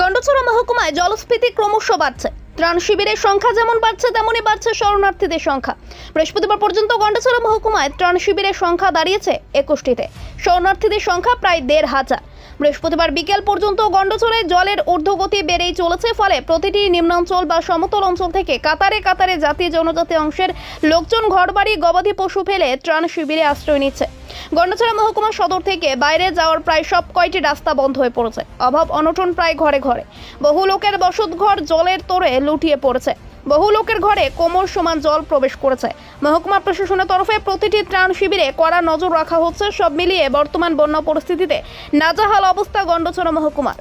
গন্ডচড়া মহকুমায় জলস্ফীতি ক্রমশ বাড়ছে। ত্রাণ শিবিরের সংখ্যা যেমন বাড়ছে, তেমনই বাড়ছে শরণার্থীদের সংখ্যা। বৃহস্পতিবার পর্যন্ত গন্ডচড়া মহকুমায় ত্রাণ শিবিরের সংখ্যা দাঁড়িয়েছে একুশটিতে। শরণার্থীদের সংখ্যা প্রায় দেড় হাজার। বৃহস্পতিবার বিকেল পর্যন্ত গন্ডচড়ায় জলের ঊর্ধ্বগতি বেড়েই চলেছে, ফলে প্রতিটি নিম্নাঞ্চল বা সমতল অঞ্চল থেকে কাতারে কাতারে জাতি জনজাতি অংশের লোকজন ঘরবাড়ি, গবাদি পশু ফেলে ত্রাণ শিবিরে আশ্রয় নিচ্ছে। গন্ডছড়া মহকুমা সদর থেকে বাইরে যাওয়ার প্রায় সব কয়টি রাস্তা বন্ধ হয়ে পড়েছে অভাব অনটন প্রায় ঘরে ঘরে বহু লোকের বসতঘর জলের তোরে লুটিয়ে পড়েছে বহু লোকের ঘরে কোমর সমান জল প্রবেশ করেছে মহকুমা প্রশাসনের তরফে প্রতিটি ত্রাণ শিবিরে কড়া নজর রাখা হচ্ছে সব মিলিয়ে বর্তমান বন্যা পরিস্থিতিতে নাজাহাল অবস্থা গন্ডছড়া মহকুমার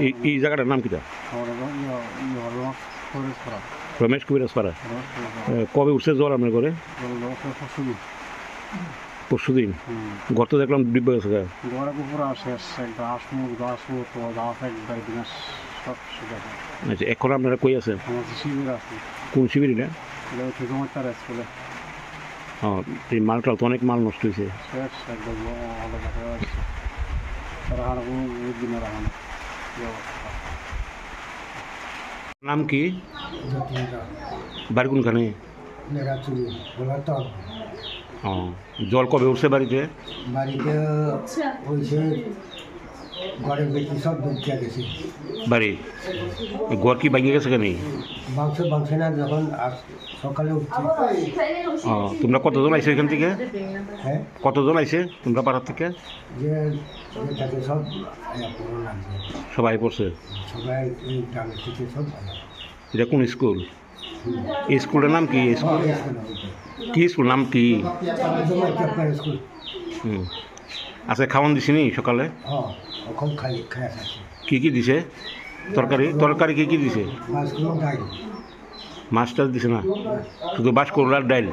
এই এই জায়গাটার নাম কিটা রমেশ কুবিরাজ পাড়া কবে উঠছে জল আপনার ঘরে পশুদি পরশু দিন গত দেখলাম ডিব্বা গেছে। ঘরে পুকুরা শেষ একটা আসমুখ দাসু তো দাস একবার বিনাশ সব আচ্ছা এখন আপনারা কই আছেন? শিবির আছে। কোন শিবির না? এটা স্কুলে। হ্যাঁ এই মালটা তো অনেক মাল নষ্ট হয়েছে। দিনে নাম কি? বাড়ি ও জল কবে উঠছে বাড়িতে? বাড়িতে হয়েছে ঘরে বেশি সব ডুবতে গেছে। বাড়ি? ঘর কি ভাঙিয়ে গেছে কেন? মাংস মাংস না যখন সকালে উঠছি। ও তোমরা কতজন আইছো এখান থেকে? হ্যাঁ? কতজন আইছে তোমরা পাড়ার থেকে? যে যেটাকে সব সবাই পড়ছে? সবাই গ্রামের থেকে সব এটা কোন স্কুল? এই স্কুলের নাম কি? School school. কি স্কুল? নাম কি? আছে দিছি আচ্ছা খাওয়ান সকালে? খাই খাই আছে কি কি দিছে? তরকারি? তরকারি কি কি দিছে? মাছ টাছ দিছে না? শুধু বাস করলার ডাইল?